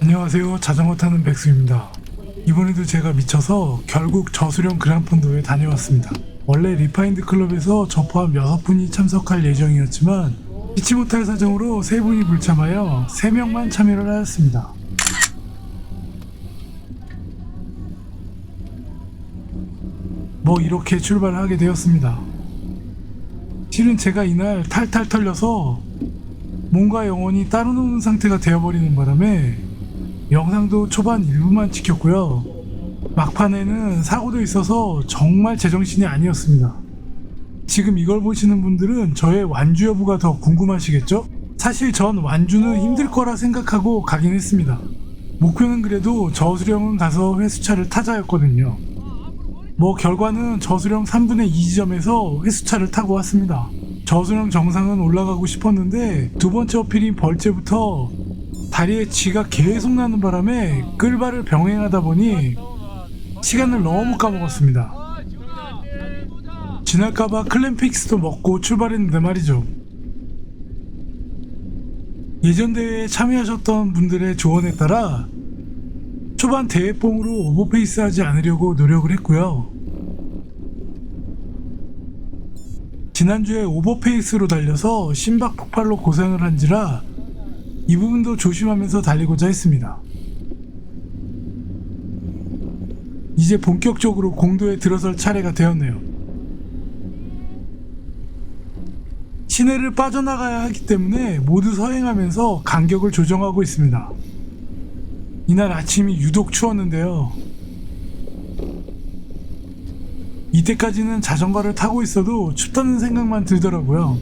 안녕하세요. 자전거 타는 백수입니다. 이번에도 제가 미쳐서 결국 저수령 그랑폰도에 다녀왔습니다. 원래 리파인드 클럽에서 저 포함 6분이 참석할 예정이었지만 잊지 못할 사정으로 3분이 불참하여 3명만 참여를 하였습니다. 뭐 이렇게 출발하게 되었습니다. 실은 제가 이날 탈탈 털려서 몸과 영혼이 따로 노는 상태가 되어버리는 바람에 영상도 초반 일부만 찍혔고요. 막판에는 사고도 있어서 정말 제정신이 아니었습니다. 지금 이걸 보시는 분들은 저의 완주 여부가 더 궁금하시겠죠? 사실 전 완주는 힘들 거라 생각하고 가긴 했습니다. 목표는 그래도 저수령은 가서 회수차를 타자였거든요. 뭐 결과는 저수령 3분의 2 지점에서 회수차를 타고 왔습니다. 저수령 정상은 올라가고 싶었는데 두 번째 어필인 벌제부터 다리에 쥐가 계속 나는 바람에 끌바를 병행하다 보니 시간을 너무 까먹었습니다. 지날까봐 클램픽스도 먹고 출발했는데 말이죠. 예전 대회에 참여하셨던 분들의 조언에 따라 초반 대회뽕으로 오버페이스 하지 않으려고 노력을 했고요. 지난주에 오버페이스로 달려서 심박 폭발로 고생을 한지라 이 부분도 조심하면서 달리고자 했습니다. 이제 본격적으로 공도에 들어설 차례가 되었네요. 시내를 빠져나가야 하기 때문에 모두 서행하면서 간격을 조정하고 있습니다. 이날 아침이 유독 추웠는데요. 이때까지는 자전거를 타고 있어도 춥다는 생각만 들더라고요.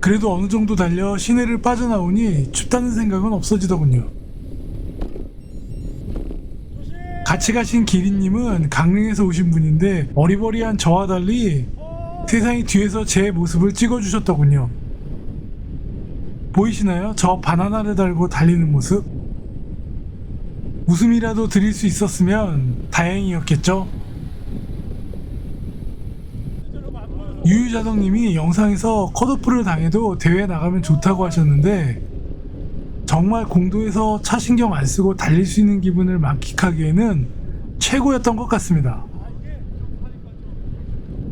그래도 어느 정도 달려 시내를 빠져나오니 춥다는 생각은 없어지더군요. 같이 가신 기린님은 강릉에서 오신 분인데 어리버리한 저와 달리 세상이 뒤에서 제 모습을 찍어주셨더군요. 보이시나요? 저 바나나를 달고 달리는 모습? 웃음이라도 드릴 수 있었으면 다행이었겠죠? 유유자덕님이 영상에서 컷오프를 당해도 대회 나가면 좋다고 하셨는데 정말 공도에서 차 신경 안 쓰고 달릴 수 있는 기분을 만끽하기에는 최고였던 것 같습니다.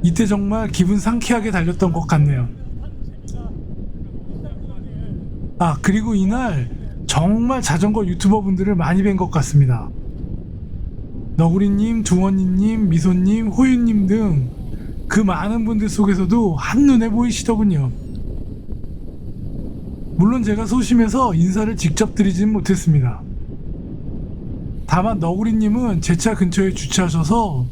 이때 정말 기분 상쾌하게 달렸던 것 같네요. 아, 그리고 이날 정말 자전거 유튜버 분들을 많이 뵌 것 같습니다. 너구리님, 두원이님, 미소님, 호유님 등 그 많은 분들 속에서도 한눈에 보이시더군요. 물론 제가 소심해서 인사를 직접 드리진 못했습니다. 다만 너구리님은 제 차 근처에 주차하셔서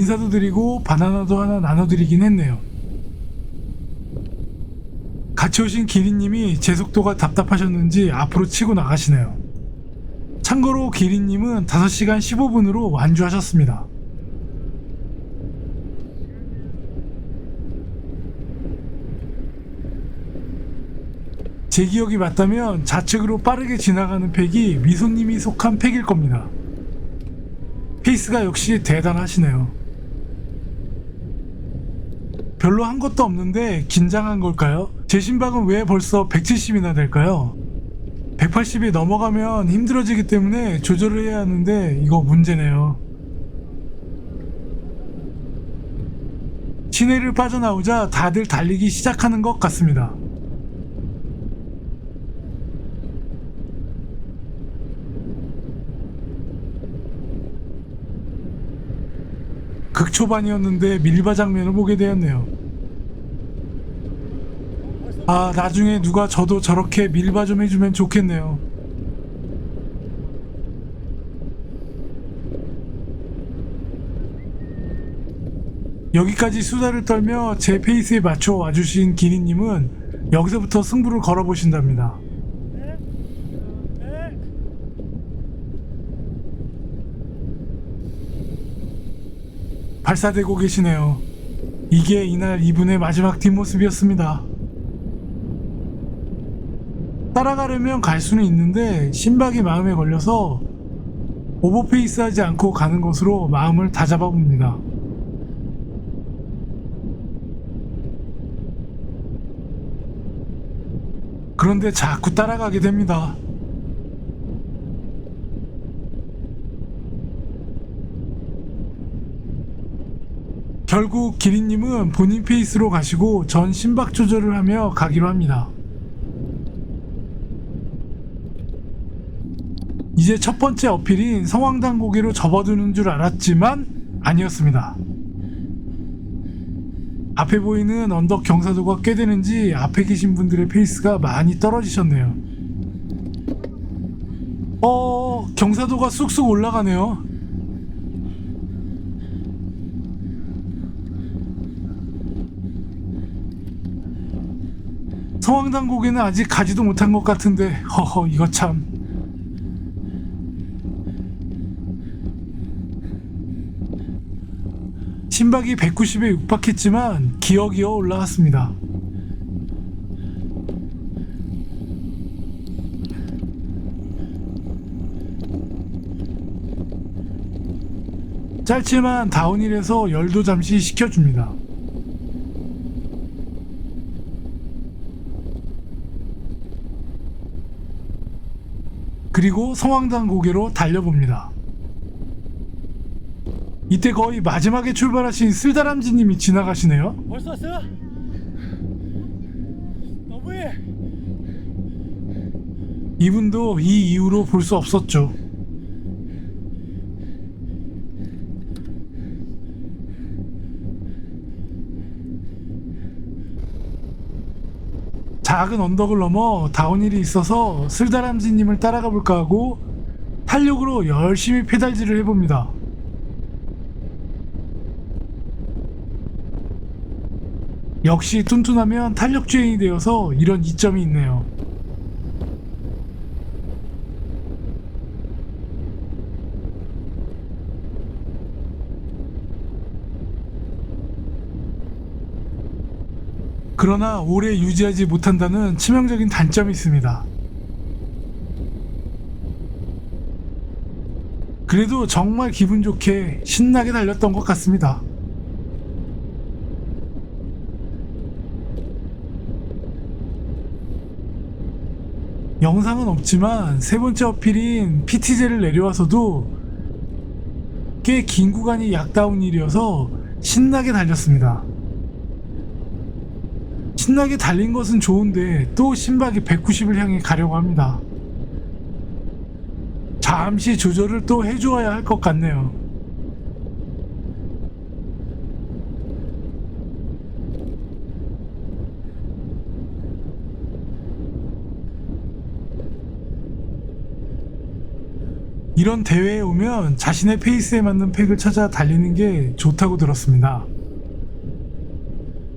인사도 드리고 바나나도 하나 나눠드리긴 했네요. 같이 오신 기린님이 제 속도가 답답하셨는지 앞으로 치고 나가시네요. 참고로 기린님은 5시간 15분으로 완주하셨습니다. 제 기억이 맞다면 좌측으로 빠르게 지나가는 팩이 미소님이 속한 팩일 겁니다. 페이스가 역시 대단하시네요. 별로 한 것도 없는데 긴장한 걸까요? 제 심박은 왜 벌써 170이나 될까요? 180이 넘어가면 힘들어지기 때문에 조절을 해야 하는데 이거 문제네요. 시내를 빠져나오자 다들 달리기 시작하는 것 같습니다. 극초반이었는데 밀바 장면을 보게 되었네요. 아, 나중에 누가 저도 저렇게 밀바 좀 해주면 좋겠네요. 여기까지 수다를 떨며 제 페이스에 맞춰 와주신 기린님은 여기서부터 승부를 걸어보신답니다. 발사되고 계시네요. 이게 이날 이분의 마지막 뒷모습이었습니다. 따라가려면 갈 수는 있는데 심박이 마음에 걸려서 오버페이스 하지 않고 가는 것으로 마음을 다잡아 봅니다. 그런데 자꾸 따라가게 됩니다. 결국 기린님은 본인 페이스로 가시고 전 심박 조절을 하며 가기로 합니다. 이제 첫 번째 어필인 성황당 고개로 접어두는 줄 알았지만 아니었습니다. 앞에 보이는 언덕 경사도가 꽤 되는지 앞에 계신 분들의 페이스가 많이 떨어지셨네요. 어, 경사도가 쑥쑥 올라가네요. 고개는 아직 가지도 못한 것 같은데, 허허, 이거 참. 심박이 190에 육박했지만 기어기어 올라갔습니다. 짧지만 다운힐에서 열도 잠시 식혀줍니다. 그리고 성황당 고개로 달려봅니다. 이때 거의 마지막에 출발하신 쓸다람쥐님이 지나가시네요. 벌써 왔어? 너무해. 이분도 이 이후로 볼 수 없었죠. 작은 언덕을 넘어 다운힐이 있어서 쓸다람쥐님을 따라가 볼까 하고 탄력으로 열심히 페달질을 해봅니다. 역시 뚠뚠하면 탄력 주행이 되어서 이런 이점이 있네요. 그러나 오래 유지하지 못한다는 치명적인 단점이 있습니다. 그래도 정말 기분 좋게 신나게 달렸던 것 같습니다. 영상은 없지만 세 번째 어필인 PT제를 내려와서도 꽤 긴 구간이 약다운 일이어서 신나게 달렸습니다. 신나게 달린 것은 좋은데 또 심박이 190을 향해 가려고 합니다. 잠시 조절을 또 해주어야 할 것 같네요. 이런 대회에 오면 자신의 페이스에 맞는 팩을 찾아 달리는 게 좋다고 들었습니다.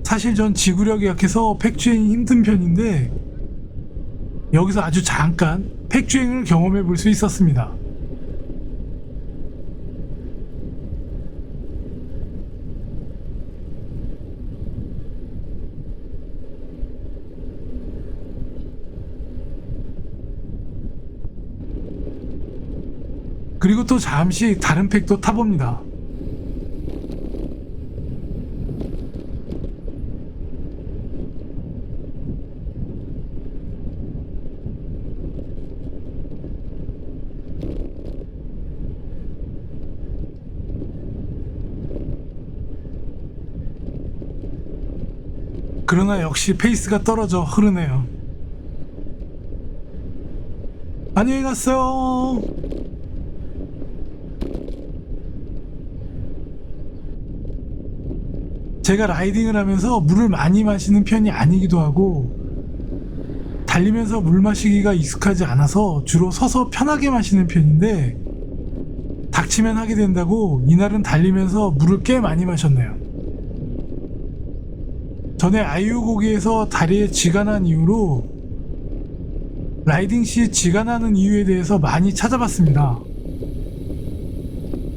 사실 전 지구력이 약해서 팩주행이 힘든 편인데 여기서 아주 잠깐 팩주행을 경험해 볼 수 있었습니다. 그리고 또 잠시 다른 팩도 타봅니다. 그러나 역시 페이스가 떨어져 흐르네요. 안녕히 갔어요. 제가 라이딩을 하면서 물을 많이 마시는 편이 아니기도 하고 달리면서 물 마시기가 익숙하지 않아서 주로 서서 편하게 마시는 편인데 닥치면 하게 된다고 이날은 달리면서 물을 꽤 많이 마셨네요. 전에 아이유 곡에서 다리에 쥐가 난 이후로 라이딩 시 쥐가 나는 이유에 대해서 많이 찾아봤습니다.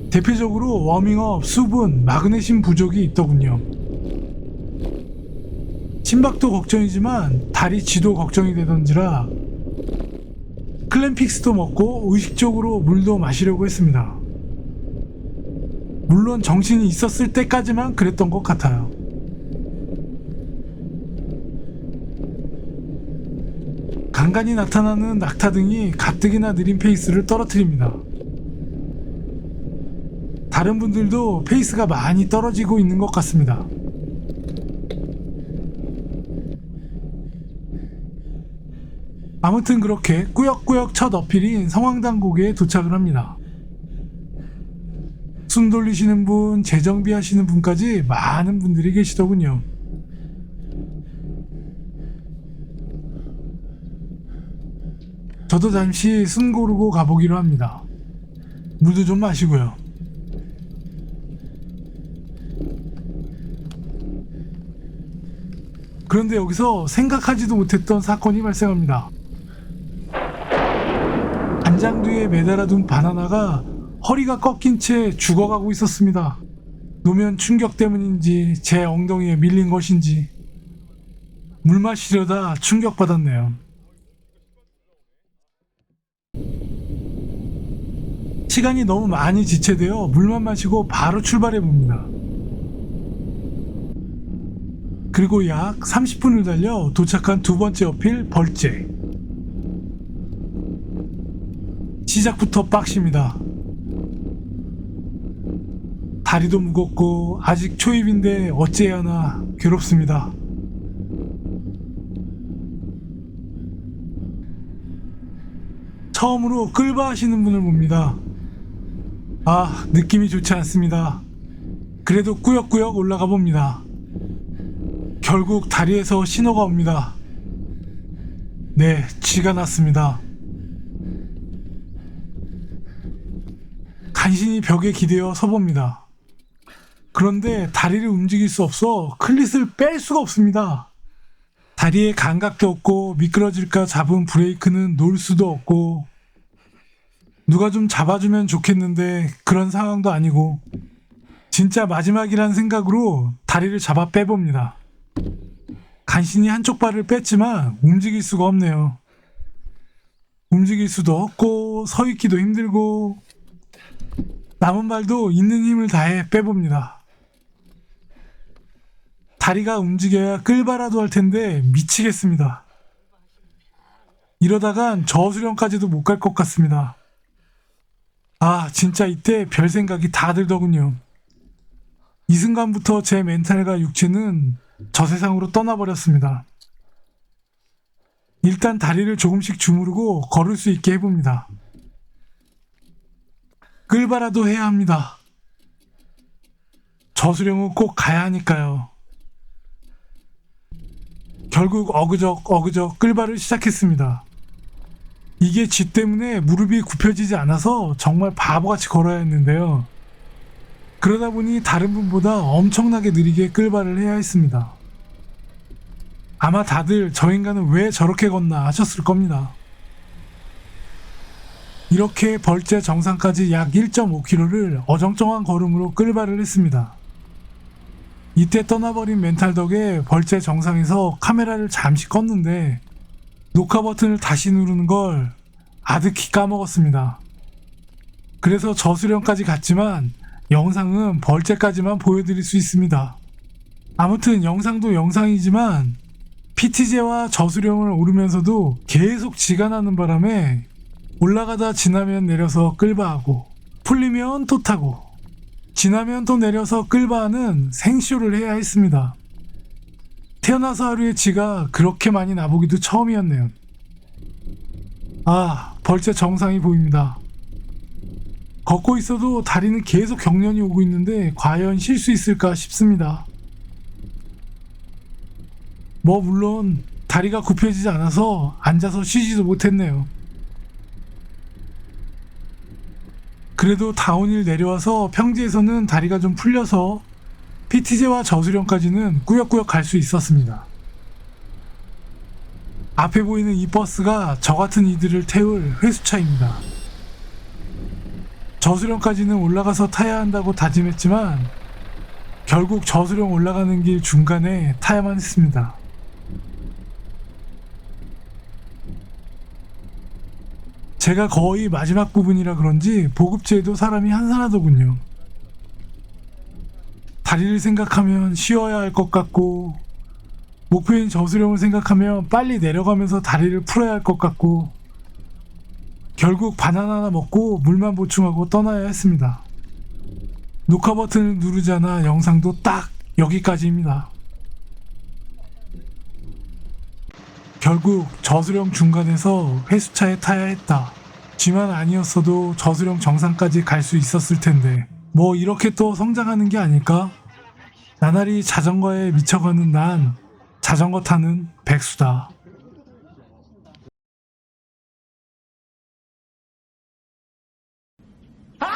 대표적으로 워밍업, 수분, 마그네슘 부족이 있더군요. 심박도 걱정이지만 다리 쥐도 걱정이 되던지라 클램픽스도 먹고 의식적으로 물도 마시려고 했습니다. 물론 정신이 있었을 때까지만 그랬던 것 같아요. 간간히 나타나는 낙타 등이 가뜩이나 느린 페이스를 떨어뜨립니다. 다른 분들도 페이스가 많이 떨어지고 있는 것 같습니다. 아무튼 그렇게 꾸역꾸역 첫 어필인 성황당국에 도착을 합니다. 숨 돌리시는 분, 재정비 하시는 분까지 많은 분들이 계시더군요. 저도 잠시 숨 고르고 가보기로 합니다. 물도 좀 마시고요. 그런데 여기서 생각하지도 못했던 사건이 발생합니다. 안장 뒤에 매달아둔 바나나가 허리가 꺾인 채 죽어가고 있었습니다. 노면 충격 때문인지 제 엉덩이에 밀린 것인지 물 마시려다 충격받았네요. 시간이 너무 많이 지체되어 물만 마시고 바로 출발해 봅니다. 그리고 약 30분을 달려 도착한 두 번째 어필 벌제. 시작부터 빡십니다. 다리도 무겁고 아직 초입인데 어찌해야 하나 괴롭습니다. 처음으로 끌바 하시는 분을 봅니다. 아, 느낌이 좋지 않습니다. 그래도 꾸역꾸역 올라가 봅니다. 결국 다리에서 신호가 옵니다. 네, 쥐가 났습니다. 간신히 벽에 기대어 서봅니다. 그런데 다리를 움직일 수 없어 클릿을 뺄 수가 없습니다. 다리에 감각도 없고 미끄러질까 잡은 브레이크는 놓을 수도 없고 누가 좀 잡아주면 좋겠는데 그런 상황도 아니고 진짜 마지막이란 생각으로 다리를 잡아 빼봅니다. 간신히 한쪽 발을 뺐지만 움직일 수가 없네요. 움직일 수도 없고 서 있기도 힘들고 남은 발도 있는 힘을 다해 빼봅니다. 다리가 움직여야 끌바라도 할 텐데 미치겠습니다. 이러다간 저수령까지도 못 갈 것 같습니다. 아, 진짜 이때 별 생각이 다 들더군요. 이 순간부터 제 멘탈과 육체는 저 세상으로 떠나버렸습니다. 일단 다리를 조금씩 주무르고 걸을 수 있게 해봅니다. 끌바라도 해야 합니다. 저수령은 꼭 가야 하니까요. 결국 어그적 어그적 끌바를 시작했습니다. 이게 쥐 때문에 무릎이 굽혀지지 않아서 정말 바보같이 걸어야 했는데요. 그러다 보니 다른 분보다 엄청나게 느리게 끌바를 해야 했습니다. 아마 다들 저 인간은 왜 저렇게 걷나 하셨을 겁니다. 이렇게 벌제 정상까지 약 1.5km를 어정쩡한 걸음으로 끌바를 했습니다. 이때 떠나버린 멘탈 덕에 벌제 정상에서 카메라를 잠시 껐는데 녹화 버튼을 다시 누르는 걸 아득히 까먹었습니다. 그래서 저수령까지 갔지만 영상은 벌제까지만 보여드릴 수 있습니다. 아무튼 영상도 영상이지만 PT제와 저수령을 오르면서도 계속 지가 나는 바람에 올라가다 지나면 내려서 끌바하고 풀리면 또 타고 지나면 또 내려서 끌바하는 생쇼를 해야 했습니다. 태어나서 하루에 지가 그렇게 많이 나보기도 처음이었네요. 아, 벌써 정상이 보입니다. 걷고 있어도 다리는 계속 경련이 오고 있는데 과연 쉴 수 있을까 싶습니다. 뭐 물론 다리가 굽혀지지 않아서 앉아서 쉬지도 못했네요. 그래도 다운힐 내려와서 평지에서는 다리가 좀 풀려서 PT제와 저수령까지는 꾸역꾸역 갈 수 있었습니다. 앞에 보이는 이 버스가 저 같은 이들을 태울 회수차입니다. 저수령까지는 올라가서 타야 한다고 다짐했지만 결국 저수령 올라가는 길 중간에 타야만 했습니다. 제가 거의 마지막 부분이라 그런지 보급체에도 사람이 한산하더군요. 다리를 생각하면 쉬어야 할 것 같고 목표인 저수령을 생각하면 빨리 내려가면서 다리를 풀어야 할 것 같고 결국 바나나 하나 먹고 물만 보충하고 떠나야 했습니다. 녹화 버튼을 누르지 않아 영상도 딱 여기까지입니다. 결국 저수령 중간에서 회수차에 타야 했다. 쥐만 아니었어도 저수령 정상까지 갈 수 있었을 텐데 뭐 이렇게 또 성장하는 게 아닐까? 나날이 자전거에 미쳐가는 난 자전거 타는 백수다. 아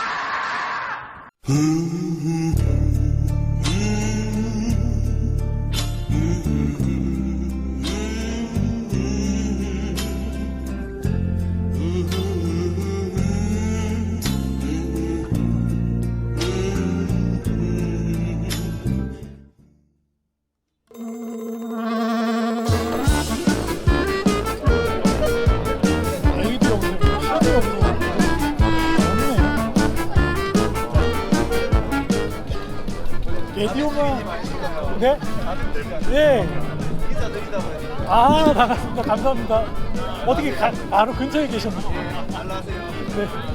레디오만 네? 네. 아 나갔습니다. 감사합니다. 어떻게 가, 바로 근처에 계셨나요? 네.